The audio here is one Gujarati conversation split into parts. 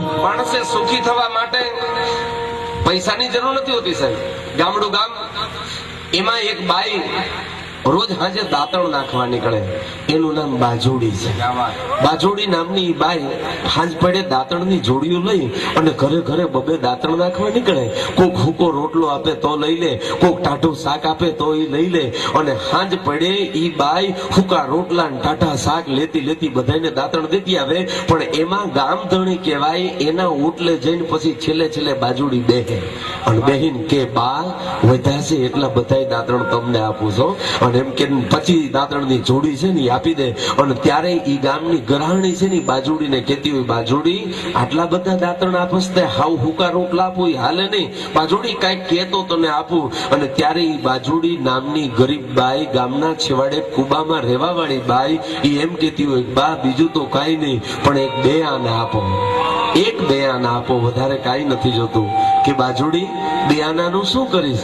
માણસે સુખી થવા માટે પૈસાની જરૂર નથી હોતી સાહેબ. ગામડું ગામ એમાં એક બાઈ રોજ હાજે દાંતણ નાખવા નીકળે. એનું નામ બાજોડી છે. બાજોડી નામની બાઈ હાજ પડે દાંતણની જોડીઓ લઈ અને ઘરે ઘરે બબે દાંતણ નાખવા નીકળે. કોક હુકો રોટલો આપે તો લઈ લે કોક ટાઢું શાક આપે તો એ લઈ લે. અને હાંજ પડે ઈ બાઈ હુકા રોટલા ને ટાઢા શાક લેતી લેતી બધાને દાંતણ દેતી આવે. પણ એમાં ગામધણી કહેવાય એના ઓટલે જઈને પછી છેલ્લે છેલ્લે બાજુડી બેહે. અને બેહીન કે બા વધ્યા એટલા બધાય દાંતણ તમને આપું છો. કે પછી દાંતણની જોડી છે ને આપી દે. અને ત્યારે ઈ ગામની ગ્રહણી છે ને બાજુડીને કહેતી હોય, બાજુડી, આટલા બધા દાંતણ આપસ તે હાવ હુકા રોટલા આપું હાલે નહીં. બાજુડી, કાંઈક કહેતો તને આપું. અને ત્યારે ઈ બાજુડી નામની ગરીબ બાઈ ગામના છેવાડે કુબામાં રહેવા વાળી બાઈ ઈ એમ કહેતી હોય, બા, બીજું તો કાંઈ નહીં, પણ એક બે આને આપો. એક બે આના આપો, વધારે કાંઈ નથી જોતું. કે બાજુડી, બે આનાનું શું કરીશ?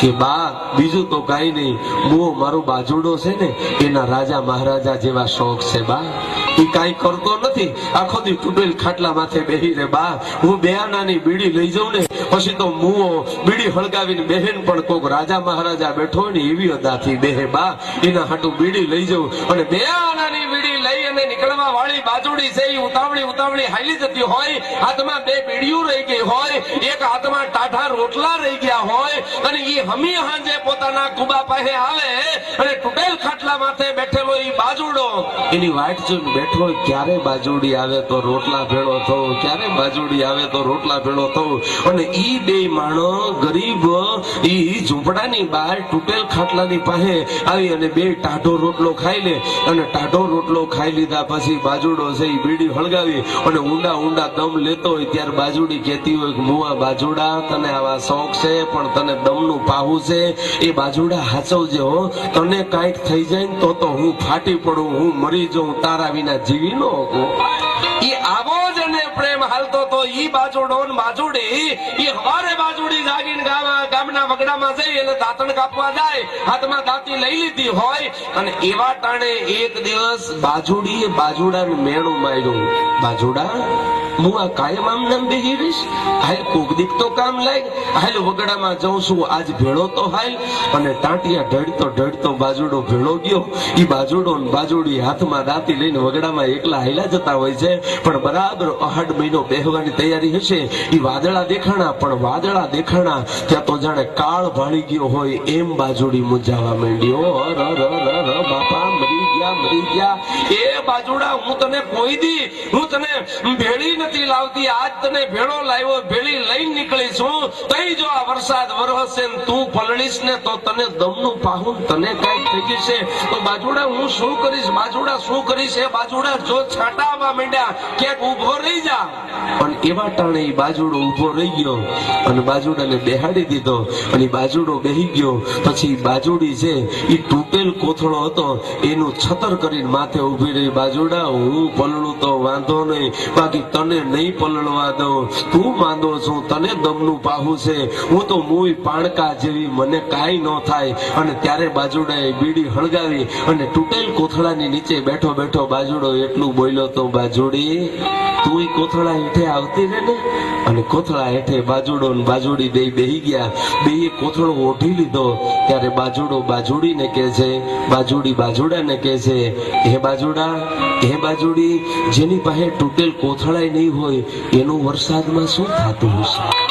કે બા, બીજું તો કાંઈ નહીં. હું મારો બાજુડો છે ને, એના રાજા મહારાજા જેવા શોખ છે બા. એ કાંઈ કરતો નથી. આખો દી તૂટેલ ખાટલા માથે બેહી રે. બા, હું બે આનાની બીડી લઈ જાઉં ને, પછી તો મુઓ બીડી હળગાવીને બેહેન પણ કોક રાજા મહારાજા બેઠો ને, એવી અદાથી બેહે. બા, એના હાટું બીડી લઈ જાઉં અને બે આનાની બીડી લઈ અને નીકળવા વાળી બાજુડી છે. એ ઉતાવળી ઉતાવળી હાલી જતી હોય. હાથમાં બે બીડીઓ રહી ગઈ હોય. એક હાથમાં ટાઢા રોટલા રહી ગયા હમી હાંજે પોતાના કુબા પાસે આવે અને તૂટેલ ખાટલા માથે એની વાટ જોઈને બેઠો ક્યારે બાજુડી આવે તો રોટલા ભેળો થવું, ક્યારે બાજુડી આવે તો રોટલા ભેળો થવું? અને ઈ બે માણો ગરીબ, ઈ ઝૂંપડાની બહાર તૂટેલ ખાટલાની પાસે આવી અને બે ટાઢો રોટલો ખાઈ લે. અને ટાઢો રોટલો ખાઈ લીધા પછી બાજુડો છે, ઈ બીડી હળગાવી અને ઊંડા ઊંડા દમ લેતો હોય, ત્યારે બાજુડી કહેતી હોય કે, મુવા બાજુડા, તને આવા શોખ છે, પણ તને દમનું પાહું છે. એ બાજુડા હાચવજે, હો. તને કાંઈક થઈ જાય ને તો તો હું ફાટી પડું, હું મરી જાઉં તારા વિના જીવી નો શકું એ આવો જ એને પ્રેમ હાલતો તો ઈ બાજુડો ને બાજુડી. ઈ હવારે બાજુડી જાગીને ગામ ગામના વગડામાં જઈ એટલે દાંતણ કાપવા જાય, હાથમાં દાંતી લઈ લીધી હોય. અને એવા ટાણે એક દિવસ બાજુડીએ બાજુડાને મેણું માર્યું. બાજુડા? હું આ કાયમ આમ નામ બેહી રહીશ. હાલ કોક તો કામ લાય. હાલ વગડામાં જઉં છું, આજ ભેળો તો હાલ. અને ટાંટિયા ઢળતો ઢળતો બાજુડો ભેળો ગયો. ઈ બાજુડો બાજુડી હાથમાં દાંતી લઈને વગડામાં એકલા હાલ્યા જતા હોય છે. પણ બરાબર અહાડ મહિનો બેહવાની તૈયારી હશે. ઈ વાદળા દેખાણા, પણ વાદળા દેખાણા. ત્યાં તો જાણે કાળ ભાળી ગયો હોય એમ બાજુડી મુંજાવા માંડ્યો. ર ર, બાપા ક્યાંક ઊભો રહી જા. પણ એવા ટાણે બાજુડો ઊભો રહી ગયો અને બાજુડાને બેહાડી દીધો અને બાજુડો બેહી ગયો. પછી બાજુડી છે એ તૂટેલ કોથળો હતો, એનું છતર કરીને માથે ઊભી રહી, બાજુડા, હું પલળું તો વાંધો નહીં. બાકી તને નહીં પલળવા દઉં. તું માંદો છું, તને દમનું પાહું છે. હું તો મુય પાણકા જેવી, મને કાંઈ ન થાય. અને ત્યારે બાજુડાએ બીડી હળગાવી અને તૂટેલ કોથળાની નીચે બેઠો બેઠો બાજુડો એટલું બોલ્યો તો, બાજુડી, તું કોથળા હેઠે આવતી રે ને? અને કોથળા હેઠે બાજુડો ને બાજુડી બે બેહી ગયા. બે કોથળો ઓઢી લીધો. ત્યારે બાજુડો બાજુડીને કહે છે, બાજુડી બાજુડાને કહે છે? હે બાજુડા, હે બાજુડી, જેની પાસે તૂટેલ કોથળાય નહીં હોય, એનું વરસાદમાં શું થતું હશે?